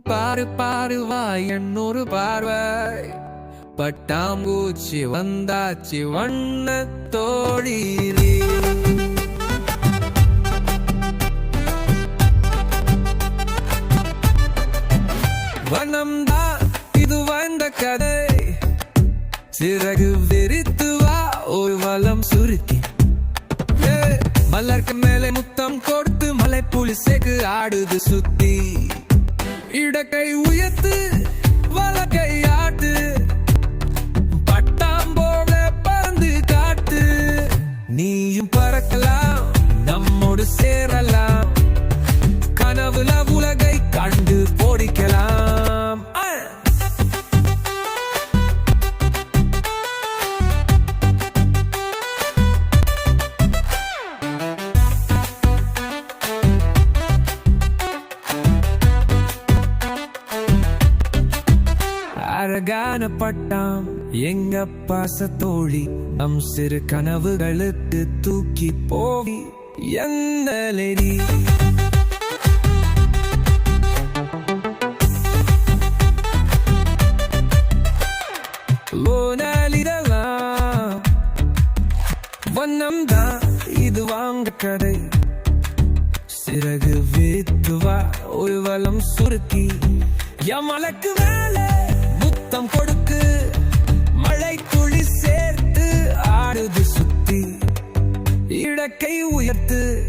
பாரு பாரு வா என்னொரு பார்வை. பட்டாம்பூச்சி வந்தாச்சு வண்ண தோழி வனம்தான் இது வந்த கதை. சிறகு விரித்து வா ஒரு வலம் சுருக்கி. ஏ, மலருக்கு மேலே முத்தம் கொடுத்து மலை புலி புலிசேக்கு ஆடுது சுத்தி. இடக்கை உயர்த்து வலக்கை அழகான பட்டாம். எங்க பாச தோழி நம் சிறு கனவுகளுக்கு தூக்கி போவி. என்ன லோனாலிடலாம் வண்ணம் தான் இது வாங்க கடை சிறகு வீத்துவா உள்வலம் ஒரு வலம் சுருக்கி. எமலக்கு மேல. முத்தம் கொடுக்கு. மழை துளி சேர்த்து ஆடுது சுத்தி. இடக்கை உயர்த்து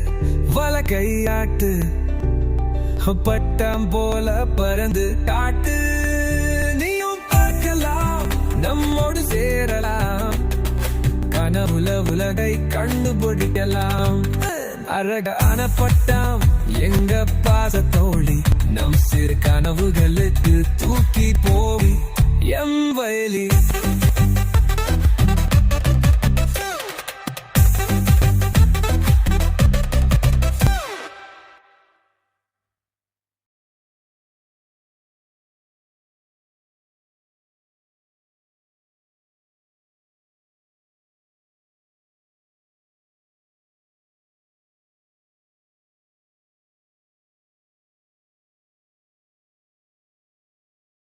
வலக்கை ஆட்டு பட்டம் போல பறந்து காட்டு. நீயும் பார்க்கலாம் நம்மோடு சேரலாம். கனவுல உலகை கண்டுபிடிக்கலாம். அழகான பட்டம் எங்க பாச தோழி நம் சிறு கனவுகளுக்கு தூக்கி போவி. Bien bailita.